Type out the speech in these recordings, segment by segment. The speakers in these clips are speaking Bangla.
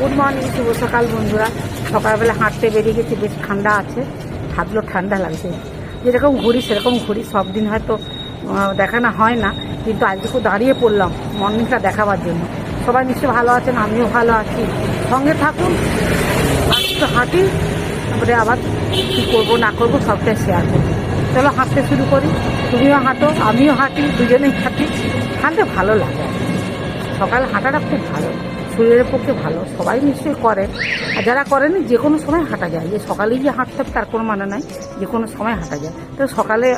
গুড মর্নিং, শুভ সকাল বন্ধুরা। সকালবেলা হাঁটতে বেরিয়ে গেছি, বেশ ঠান্ডা আছে। হাতগুলো ঠান্ডা লাগছে। যেরকম ঘুরি, সেরকম ঘুরি। সব দিন হয়তো দেখানো হয় না। কিন্তু আজকে খুব দাঁড়িয়ে পড়লাম মর্নিংটা দেখাবার জন্য। সবাই নিশ্চয়ই ভালো আছেন, আমিও ভালো আছি। সঙ্গে থাকুন একটু হাঁটি, তারপরে আবার কী করব, না করব, সবটাই শেয়ার করব। চলো হাঁটতে শুরু করি। তুমিও হাঁটো, আমিও হাঁটি, দুজনেই হাঁটি। হাঁটতে ভালো লাগে। সকাল হাঁটাটা খুব ভালো। শরীরের পক্ষে ভালো, সবাই নিশ্চয়ই করে। আর যারা করেনি যে কোনো সময় হাঁটা যায়। যে সকালেই যে হাঁটতে তার কোনো মানে নাই, যে কোনো সময় হাঁটা যায়। তো সকালে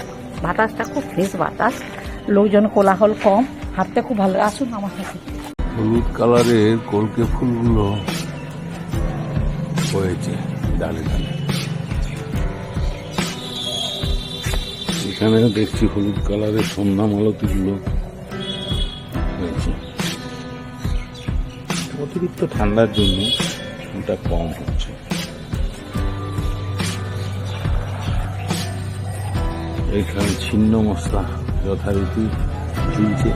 বাতাসটা খুব ফ্রেশ বাতাস, লোকজন কোলাহল কম, হাঁটতে খুব ভালো আসুন আমার সাথে। হলুদ কালারের কলকে ফুলগুলো হয়েছে, ডালে ডালে। এখানে দেখছি হলুদ কালারের সন্ধ্যা মালতিগুলো অতিরিক্ত ঠান্ডার জন্য এটা কম হচ্ছে। এখানে ছিন্ন মশলা যথারীতি ঝুলছে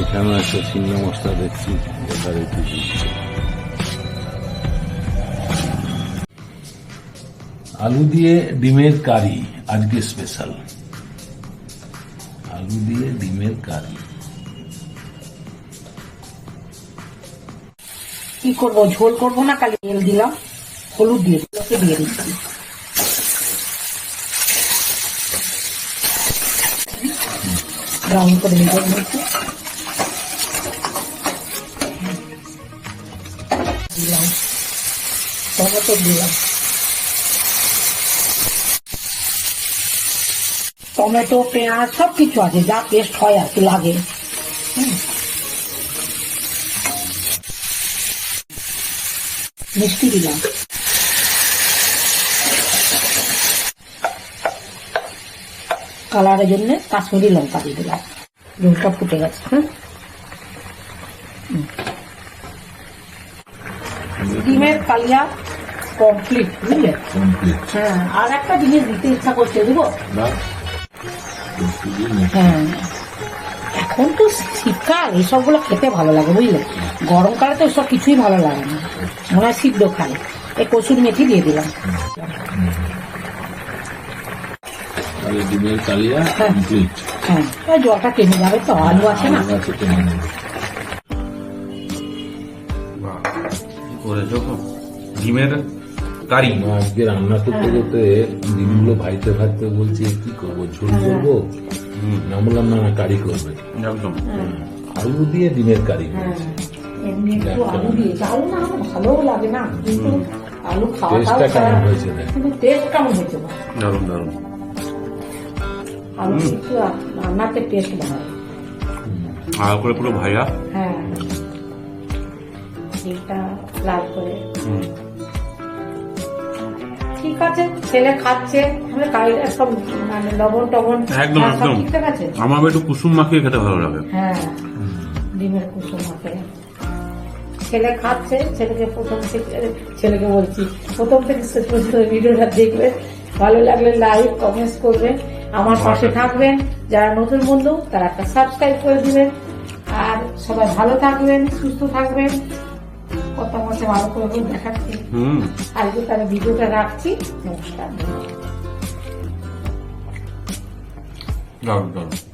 এখানেও একটা ছিন্ন মশলা দেখছি, যথারীতি ঝুলছে আলু দিয়ে ডিমের কারি, আজকে স্পেশাল আলু দিয়ে ডিমের কারি। কি করব? ঝোল করব না? কালি তেল দিলাম। হলুদ দিয়ে লোকে দিয়ে দিচ্ছি। ব্রাউন করে দিলাম। টমেটো দিলাম। টমেটো, পেঁয়াজ সব কিছু আছে, যা টেস্ট হয় আর কি লাগে। মিষ্টি দিলাম। কালারের জন্য কাশ্মীরি লঙ্কা দিয়ে দিলাম। ঝোলটা ফুটে গেছে হ্যাঁ ডিমের কালিয়া কমপ্লিট বুঝলে? হ্যাঁ আর একটা জিনিস দিতে ইচ্ছা করছে দেবো? হ্যাঁ। এখন তো শীতকাল এইসবগুলো খেতে ভালো লাগে বুঝলে? গরমকালে তো সব কিছুই ভালো লাগে না। মনে সিদ্ধ খাই। এই কসুর মেথি দিয়ে দিলাম। ডিমের কালিয়া হ্যাঁ। কমপ্লিট হ্যাঁ। জলটা টেনে যাবে তো আলু আছে না। করেছ ডিমের কারি। আজকে রান্না করতে করতে ডিমগুলো ভাইতে ভাইতে বলছি কি করব? ঝোল করব? না বললাম না কারি করবে। একদম। আলু দিয়ে ডিমের কারি হ্যাঁ। এমনি একটু আলু দিয়েছে আলু না আমার ভালোও লাগে না। কিন্তু আলু খাওয়াটাও কিন্তু টেস্ট কেমন হয়েছে বল? দারুণ দারুণ। আলু একটু রান্নাতে টেস্ট আর করে পুরো ভাইয়া হ্যাঁ। এটা লাল করে। ঠিক আছে ছেলে খাচ্ছে কারিটা সব মানে লবণ টবণ একদম একদম। ঠিকঠাক আছে? আমার একটু কুসুম মাখিয়ে খেতে ভালো লাগে। হ্যাঁ। ডিমের কুসুম আছে ছেলে খাচ্ছে ছেলেকে প্রথম থেকে ছেলেকে বলছি প্রথম থেকে শেষ পর্যন্ত ভিডিওটা দেখবে ভালো লাগলে লাইক কমেন্টস করবেন আমার পাশে থাকবেন যারা নতুন বন্ধু তারা একটা সাবস্ক্রাইব করে দিবেন। আর সবাই ভালো থাকবেন সুস্থ থাকবেন। কথা মতো ভালো করে দেখাচ্ছি। আজকে তাহলে ভিডিওটা রাখছি। নমস্কার। দারুণ দারুণ